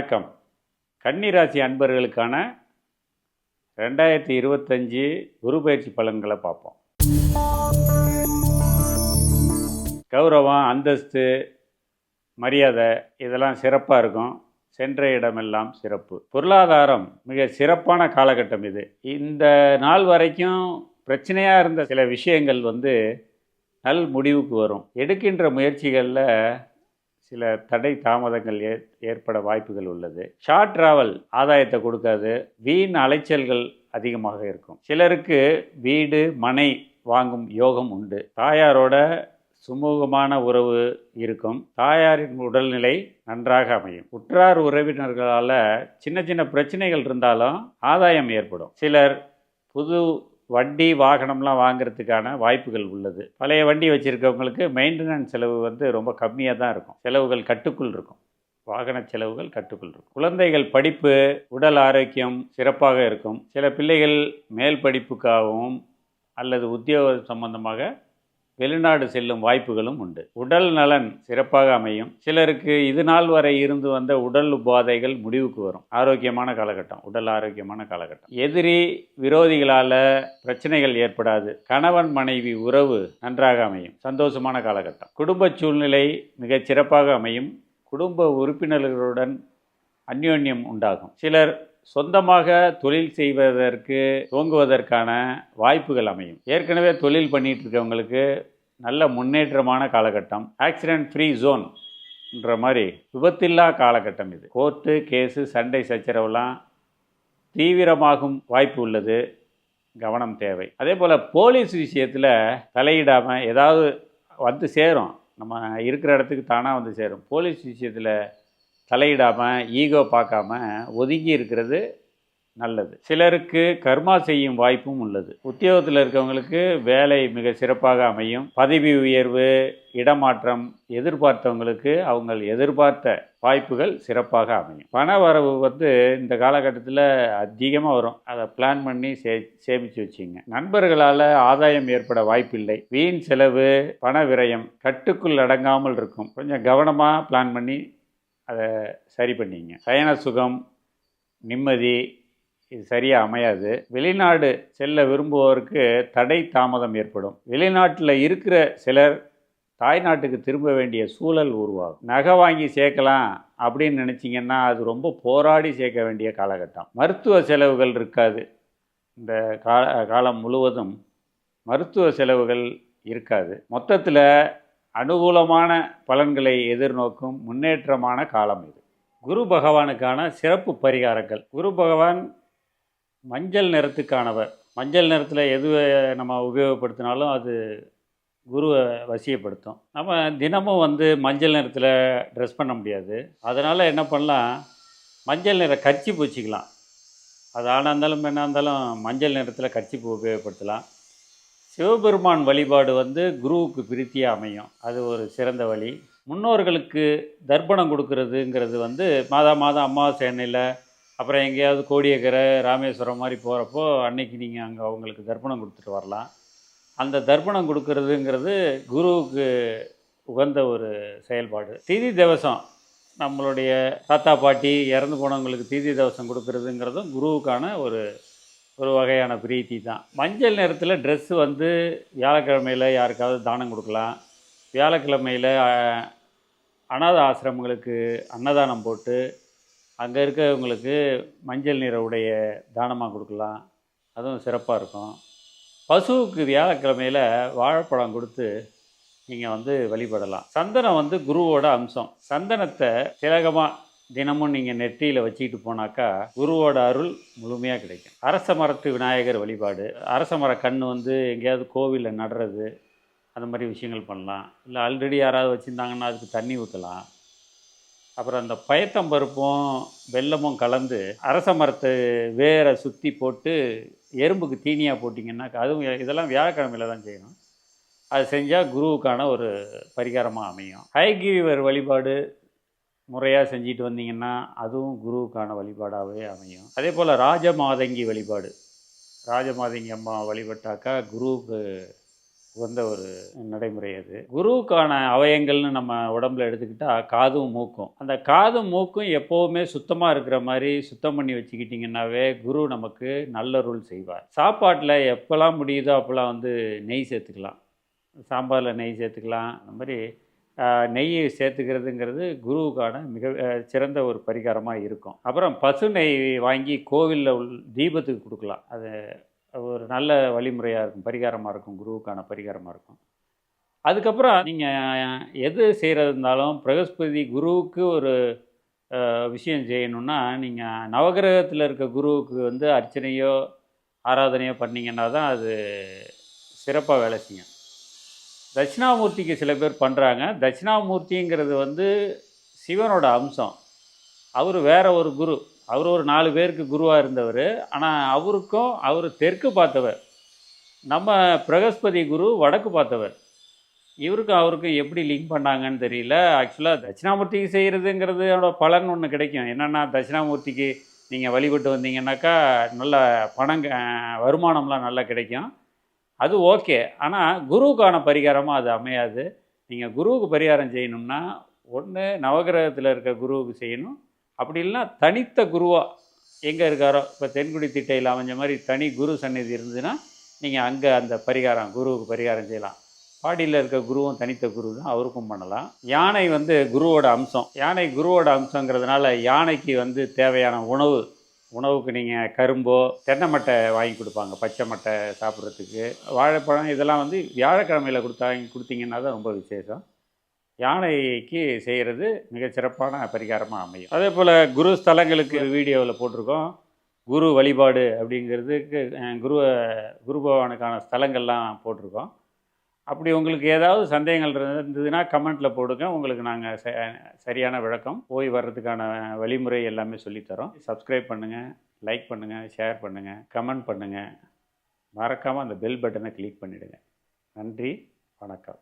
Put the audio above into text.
வணக்கம். கன்னிராசி அன்பர்களுக்கான ரெண்டாயிரத்தி இருபத்தஞ்சி குரு பயிற்சி பலன்களை பார்ப்போம். கௌரவம் அந்தஸ்து மரியாதை இதெல்லாம் சிறப்பாக இருக்கும். சென்ற இடமெல்லாம் சிறப்பு. பொருளாதாரம் மிக சிறப்பான காலகட்டம் இது. இந்த நாள் வரைக்கும் பிரச்சனையாக இருந்த சில விஷயங்கள் வந்து நல் முடிவுக்கு வரும். எடுக்கின்ற முயற்சிகளில் சில தடை தாமதங்கள் ஏ ஏற்பட வாய்ப்புகள் உள்ளது. ஷார்ட் டிராவல் ஆதாயத்தை கொடுக்காது. வீண் அலைச்சல்கள் அதிகமாக இருக்கும். சிலருக்கு வீடு மனை வாங்கும் யோகம் உண்டு. தாயாரோட சுமூகமான உறவு இருக்கும். தாயாரின் உடல்நிலை நன்றாக அமையும். உற்றார் உறவினர்களால் சின்ன சின்ன பிரச்சனைகள் இருந்தாலும் ஆதாயம் ஏற்படும். சிலர் புது வண்டி வாகனம்லாம் வாங்குறதுக்கான வாய்ப்புகள் உள்ளது. பழைய வண்டி வச்சுருக்கவங்களுக்கு மெயின்டெனன்ஸ் செலவு வந்து ரொம்ப கம்மியாக தான் இருக்கும். செலவுகள் கட்டுக்குள் இருக்கும். வாகன செலவுகள் கட்டுக்குள் இருக்கும். குழந்தைகள் படிப்பு உடல் ஆரோக்கியம் சிறப்பாக இருக்கும். சில பிள்ளைகள் மேல் படிப்புக்காகவும் அல்லது உத்தியோக சம்பந்தமாக வெளிநாடு செல்லும் வாய்ப்புகளும் உண்டு. உடல் நலன் சிறப்பாக அமையும். சிலருக்கு இது நாள் வரை இருந்து வந்த உடல் உபாதைகள் முடிவுக்கு வரும். ஆரோக்கியமான காலகட்டம் உடல் ஆரோக்கியமான காலகட்டம். எதிரி விரோதிகளால் பிரச்சனைகள் ஏற்படாது. கணவன் மனைவி உறவு நன்றாக அமையும். சந்தோஷமான காலகட்டம். குடும்ப சூழ்நிலை மிகச் சிறப்பாக அமையும். குடும்ப உறுப்பினர்களுடன் அந்யோன்யம் உண்டாகும். சிலர் சொந்தமாக தொழில் செய்வதற்கு துவங்குவதற்கான வாய்ப்புகள் அமையும். ஏற்கனவே தொழில் பண்ணிட்டு இருக்கவங்களுக்கு நல்ல முன்னேற்றமான காலகட்டம். ஆக்சிடென்ட் ஃப்ரீ ஜோன்ன்ற மாதிரி விபத்தில்லா காலகட்டம் இது. கோர்ட்டு கேஸு சண்டை சச்சரவுலாம் தீவிரமாகும் வாய்ப்பு உள்ளது. கவனம் தேவை. அதே போல் போலீஸ் விஷயத்தில் தலையிடாமல் ஏதாவது வந்து சேரும். நம்ம இருக்கிற இடத்துக்கு தானாக வந்து சேரும். போலீஸ் விஷயத்தில் தலையிடாமல் ஈகோ பார்க்காம ஒதுங்கி இருக்கிறது நல்லது. சிலருக்கு கர்மா செய்யும் வாய்ப்பும் உள்ளது. உத்தியோகத்தில் இருக்கவங்களுக்கு வேலை மிக சிறப்பாக அமையும். பதவி உயர்வு இடமாற்றம் எதிர்பார்த்தவங்களுக்கு அவங்க எதிர்பார்த்த வாய்ப்புகள் சிறப்பாக அமையும். பண வரவு வந்து இந்த காலகட்டத்தில் அதிகமாக வரும். அதை பிளான் பண்ணி சே சேமித்து வச்சிங்க. நண்பர்களால் ஆதாயம் ஏற்பட வாய்ப்பில்லை. வீண் செலவு பண விரயம் கட்டுக்குள் அடங்காமல் இருக்கும். கொஞ்சம் கவனமாக பிளான் பண்ணி அதை சரி பண்ணிங்க. சயன சுகம் நிம்மதி இது சரியாக அமையாது. வெளிநாடு செல்ல விரும்புவோருக்கு தடை தாமதம் ஏற்படும். வெளிநாட்டில் இருக்கிற சிலர் தாய்நாட்டுக்கு திரும்ப வேண்டிய சூழல் உருவாகும். நகை வாங்கி சேர்க்கலாம் அப்படின்னு நினச்சிங்கன்னா அது ரொம்ப போராடி சேர்க்க வேண்டிய காலகட்டம். மருத்துவ செலவுகள் இருக்காது. இந்த கால காலம் முழுவதும் மருத்துவ செலவுகள் இருக்காது. மொத்தத்தில் அனுகூலமான பலன்களை எதிர்நோக்கும் முன்னேற்றமான காலம் இது. குரு பகவானுக்கான சிறப்பு பரிகாரங்கள். குரு பகவான் மஞ்சள் நிறத்துக்கானவர். மஞ்சள் நிறத்தில் எது நம்ம உபயோகப்படுத்தினாலும் அது குருவை வசியப்படுத்தும். நம்ம தினமும் வந்து மஞ்சள் நிறத்தில் ட்ரெஸ் பண்ண முடியாது. அதனால் என்ன பண்ணலாம்? மஞ்சள் நிற கர்ச்சி பூச்சிக்கலாம். அது ஆணாக இருந்தாலும் என்ன இருந்தாலும் மஞ்சள் நிறத்தில் கர்ச்சிப்பு உபயோகப்படுத்தலாம். சிவபெருமான் வழிபாடு வந்து குருவுக்கு பிரீத்தியாக அமையும். அது ஒரு சிறந்த வழி. முன்னோர்களுக்கு தர்ப்பணம் கொடுக்கறதுங்கிறது வந்து மாதா மாதம் அமாவாசை எண்ணெயில் அப்புறம் எங்கேயாவது கோடியக்கரை ராமேஸ்வரம் மாதிரி போகிறப்போ அன்னைக்கு நீங்கள் அங்கே அவங்களுக்கு தர்ப்பணம் கொடுத்துட்டு வரலாம். அந்த தர்ப்பணம் கொடுக்கறதுங்கிறது குருவுக்கு உகந்த ஒரு செயல்பாடு. திதி தேவசம் நம்மளுடைய தாத்தா பாட்டி இறந்து போனவங்களுக்கு திதி திவசம் கொடுக்கறதுங்கிறதும் குருவுக்கான ஒரு ஒரு வகையான பிரீத்தி தான். மஞ்சள் நிறத்தில் ட்ரெஸ்ஸு வந்து வியாழக்கிழமையில் யாருக்காவது தானம் கொடுக்கலாம். வியாழக்கிழமையில் அனாத ஆசிரமங்களுக்கு அன்னதானம் போட்டு அங்கே இருக்கிறவங்களுக்கு மஞ்சள் நிற உடைய தானமாக கொடுக்கலாம். அதுவும் சிறப்பாக இருக்கும். பசுவுக்கு வியாழக்கிழமையில் வாழைப்பழம் கொடுத்து நீங்கள் வந்து வழிபடலாம். சந்தனம் வந்து குருவோட அம்சம். சந்தனத்தை திலகமாக தினமும் நீங்கள் நெற்றியில் வச்சுக்கிட்டு போனாக்கா குருவோட அருள் முழுமையாக கிடைக்கும். அரச மரத்து விநாயகர் வழிபாடு. அரச மர கண் வந்து எங்கேயாவது கோவிலில் நடுறது அந்த மாதிரி விஷயங்கள் பண்ணலாம். இல்லை ஆல்ரெடி யாராவது வச்சுருந்தாங்கன்னா அதுக்கு தண்ணி ஊற்றலாம் அப்புறம் அந்த பயத்தம்பருப்பும் வெல்லமும் கலந்து அரச மரத்து வேரை சுற்றி போட்டு எறும்புக்கு தீனியாக போட்டிங்கன்னா அதுவும் இதெல்லாம் வியாழக்கிழமையில் தான் செய்யணும். அது செஞ்சால் குருவுக்கான ஒரு பரிகாரமாக அமையும். ஹயகிரிவர் வழிபாடு முறையாக செஞ்சுட்டு வந்தீங்கன்னா அதுவும் குருவுக்கான வழிபாடாகவே அமையும். அதே போல் ராஜமாதங்கி வழிபாடு. ராஜமாதங்கி அம்மா வழிபட்டாக்கா குருவுக்கு உகந்த ஒரு நடைமுறை அது. குருவுக்கான அவயங்கள்னு நம்ம உடம்புல எடுத்துக்கிட்டால் காதும் மூக்கும். அந்த காதும் மூக்கும் எப்போவுமே சுத்தமாக இருக்கிற மாதிரி சுத்தம் பண்ணி வச்சுக்கிட்டிங்கன்னாவே குரு நமக்கு நல்ல ரூல் செய்வார். சாப்பாட்டில் எப்போல்லாம் முடியுதோ அப்போல்லாம் வந்து நெய் சேர்த்துக்கலாம். சாம்பாரில் நெய் சேர்த்துக்கலாம். அந்த மாதிரி நெய் சேர்த்துக்கிறதுங்கிறது குருவுக்கான மிக சிறந்த ஒரு பரிகாரமாக இருக்கும். அப்புறம் பசு நெய் வாங்கி கோவிலில் உள் தீபத்துக்கு கொடுக்கலாம். அது ஒரு நல்ல வழிமுறையாக இருக்கும் பரிகாரமாக இருக்கும் குருவுக்கான பரிகாரமாக இருக்கும். அதுக்கப்புறம் நீங்கள் எது செய்கிறது இருந்தாலும் பிரகஸ்பதி குருவுக்கு ஒரு விஷயம் செய்யணுன்னா நீங்கள் நவகிரகத்தில் இருக்க குருவுக்கு வந்து அர்ச்சனையோ ஆராதனையோ பண்ணீங்கன்னா தான் அது சிறப்பாக வேலை செய்யும். தட்சிணாமூர்த்திக்கு சில பேர் பண்ணுறாங்க தட்சிணாமூர்த்திங்கிறது வந்து சிவனோட அம்சம். அவர் வேற ஒரு குரு. அவர் ஒரு நாலு பேருக்கு குருவாக இருந்தவர். ஆனால் அவருக்கும் அவர் தெற்கு பார்த்தவர். நம்ம பிரகஸ்பதி குரு வடக்கு பார்த்தவர். இவருக்கும் அவருக்கும் எப்படி லிங்க் பண்ணாங்கன்னு தெரியல. ஆக்சுவலாக தட்சிணாமூர்த்திக்கு செய்கிறதுங்கிறது அதோட பலன் ஒன்று கிடைக்கும். என்னென்னா தட்சிணாமூர்த்திக்கு நீங்கள் வழிபட்டு வந்தீங்கன்னாக்கா நல்ல பணம் வருமானம்லாம் நல்லா கிடைக்கும். அது ஓகே. ஆனால் குருவுக்கான பரிகாரமாக அது அமையாது. நீங்கள் குருவுக்கு பரிகாரம் செய்யணும்னா ஒன்று நவகிரகத்தில் இருக்க குருவுக்கு செய்யணும். அப்படி இல்லைன்னா தனித்த குருவாக எங்கே இருக்காரோ? இப்போ தென்குடி திட்டையில் அமைஞ்ச மாதிரி தனி குரு சந்நிதி இருந்ததுன்னா நீங்கள் அங்கே அந்த பரிகாரம் குருவுக்கு பரிகாரம் செய்யலாம். பாடியில் இருக்க குருவும் தனித்த குரு தான் அவருக்கும் பண்ணலாம். யானை வந்து குருவோட அம்சம். யானை குருவோட அம்சங்கிறதுனால யானைக்கு வந்து தேவையான உணவு உணவுக்கு நீங்கள் கரும்போ தென்னை மட்டை வாங்கி கொடுப்பாங்க பச்சை மட்டை சாப்பிட்றதுக்கு. வாழைப்பழம் இதெல்லாம் வந்து வியாழக்கிழமையில் கொடுத்தா கொடுத்தீங்கன்னா தான் ரொம்ப விசேஷம். யானைக்கு செய்கிறது மிகச் சிறப்பான பரிகாரமாக அமையும். அதே போல் குரு ஸ்தலங்களுக்கு வீடியோவில் போட்டிருக்கோம். குரு வழிபாடு அப்படிங்கிறதுக்கு குரு குரு பகவானுக்கான ஸ்தலங்கள்லாம் போட்டிருக்கோம். அப்படி உங்களுக்கு ஏதாவது சந்தேகங்கள் இருந்ததுன்னா கமெண்ட்டில் போடுங்க. உங்களுக்கு நாங்கள் ச சரியான விளக்கம் போய் வர்றதுக்கான வழிமுறை எல்லாமே சொல்லித்தரோம். சப்ஸ்கிரைப் பண்ணுங்கள் லைக் பண்ணுங்கள் ஷேர் பண்ணுங்கள் கமெண்ட் பண்ணுங்கள் மறக்காமல் அந்த பெல் பட்டனை கிளிக் பண்ணிவிடுங்க நன்றி வணக்கம்.